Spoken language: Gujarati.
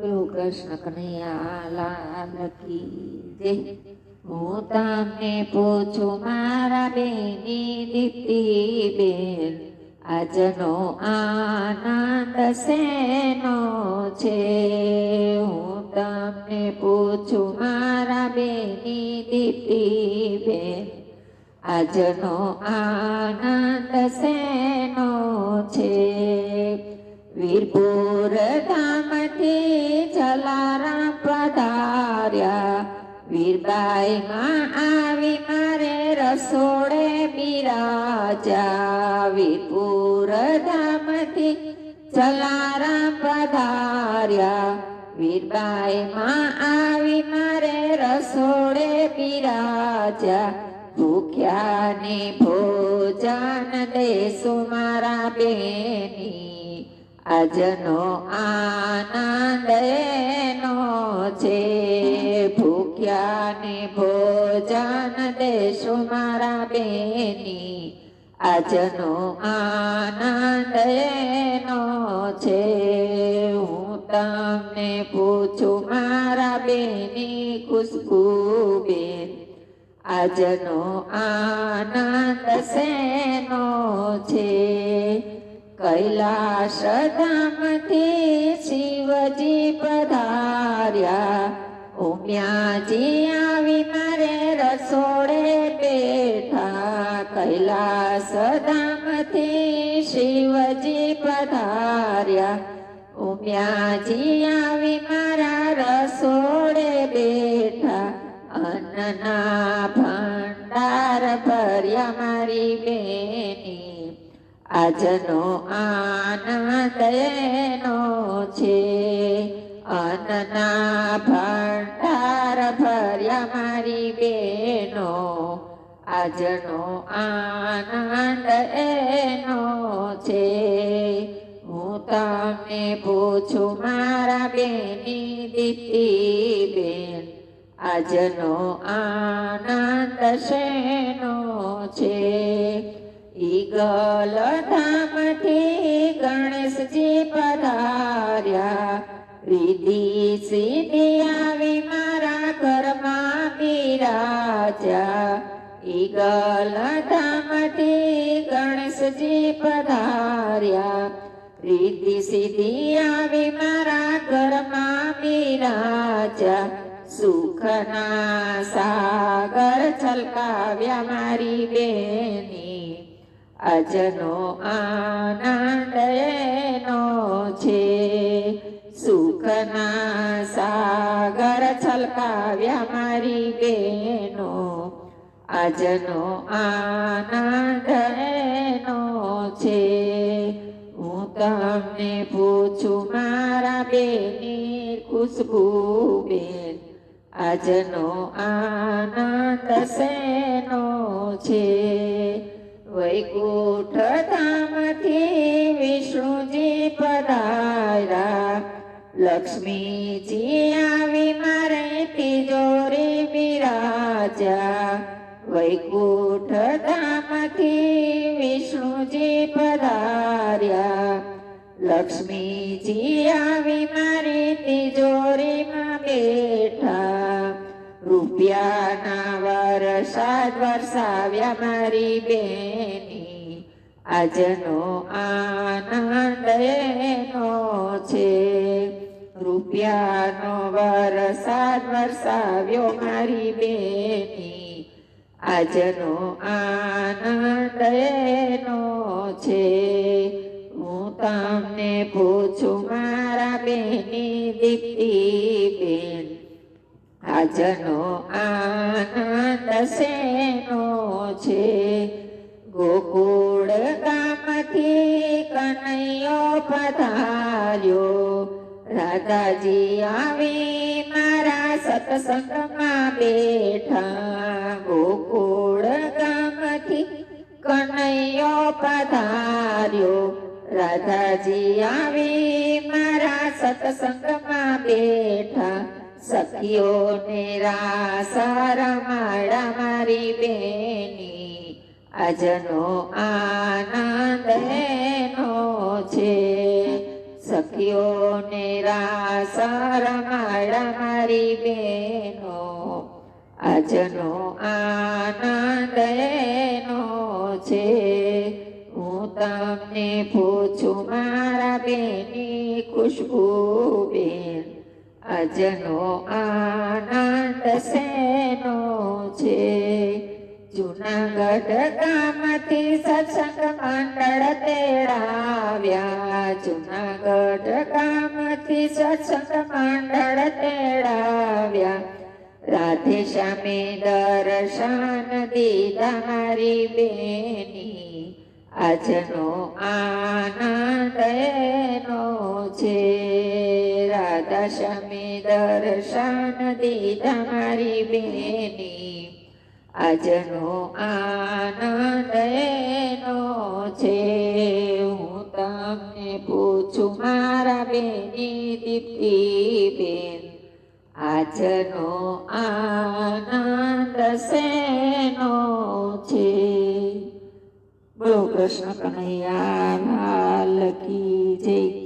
બોલો કૃષ્ણ કનૈયાલાલ કી જય. હું તમને પૂછું, મારા બેની દીપ્તિ બેન, આજનો આનંદ શેનો છે? હું તમને પૂછું, મારા બેની દીપ્તિ બેન, આજનો આનંદ શેનો છે? વીરપુર વીરબાઈમાં આવી મારે રસોડે બિરાજાવી પૂર ધામથી જલારામ પધાર્યા. વીરબાઈમાં આવી મારે રસોડે બિરાજા ભૂખ્યા ને ભોજન દેસુ મારા બેની. આજનો આનંદ ભૂખ્યા ને ભોજન દેશો મારા બેની. આજનો આનંદ એનો છે. હું તમને પૂછું મારા બેની ખુશ્બુ બેન આજનો આનંદ શેનો છે? કૈલાસ ધામથી શિવજી પધાર્યા. ઉમ્યાજી આવી મારે રસોડે બેઠા કૈલાસ ધામથી શિવજી પધાર્યા. ઉમ્યાજી આવી મારા રસોડે બેઠા અન્નના ભંડાર ભર્યા મારી બેની. આજનો આનંદ એનો છે. અન્નના ભંડાર આજનો આનંદ એનો છે હું તમને પૂછું મારા બેની દીપ્તિ બેન આજનો આનંદ શેનો છે ઈગલ ધામથી ગણેશજી પધાર્યા રીતિ સીધી આવી મારા ઘરમાં બિરાજા ઈગલ ધામથી ગણેશજી પધાર્યા રીતિ સીધી આવી મારા ઘરમાં બિરાજા સુખના સાગર છલકાવ્યા મારી બેની અજનો આનંદ એનો છે સુખના સાગર છલકાવ્યા મારી બેનો આજનો આનંદ એનો છે. હું તમને પૂછું, મારા બેની ખુશ્બુ બેન. આજનો આનંદ શેનો છે? વૈકુંઠ ધામથી વિષ્ણુજી પધાર્યા. લક્ષ્મીજી આવી મારે તિજોરી બિરાજા વૈકુંઠ ધામથી વિષ્ણુજી પધાર્યા. લક્ષ્મીજી આવી મારી તિજોરીમાં બેઠા. રૂપિયાના વરસાદ વરસાવ્યા મારી બેની. આજનો આનંદ એનો છે. રૂપિયાનો વરસાદ વરસાવ્યો મારી બેની. આજનો આનંદ એનો છે. હું તમને પૂછું, મારા બેની દીપ્તિ બેન, આજનો આનંદ શેનો છે? ગોકુળ ગામથી કનૈયો પધાર્યો રાધાજી આવી, મારા સત્સંગમાં બેઠા. ગોકુળ ગામથી કનૈયો પધાર્યો. રાધાજી આવી, મારા સત્સંગમાં બેઠા. સખીઓને રાસ રમાડા મારી બેની. આજનો આનંદ સખી સાથીઓને રાસ રમાડા મારી બેનો, આજનો આનંદ એનો છે. હું તમને પૂછું, મારા બેની ખુશ્બુ બેન, આજનો આનંદ શેનો છે? જુનાગઢ ગામથી સત્સંગ મંડળ તેડાવ્યા. જુનાગઢ ગામથી સત્સંગ મંડળ તેડાવ્યા. રાધે શ્યામે દર્શન દીધા મારી બેની. આજનો આનંદ એનો છે. રાધા શ્યામે દર્શન દીધા મારી બેની. આજનો આનંદ એનો છે. હું તમને પૂછું, મારા બેની દીપ્તિ બેન આજનો આનંદ શેનો છે? બોલો, કૃષ્ણ કનૈયા, લાલ કી જય.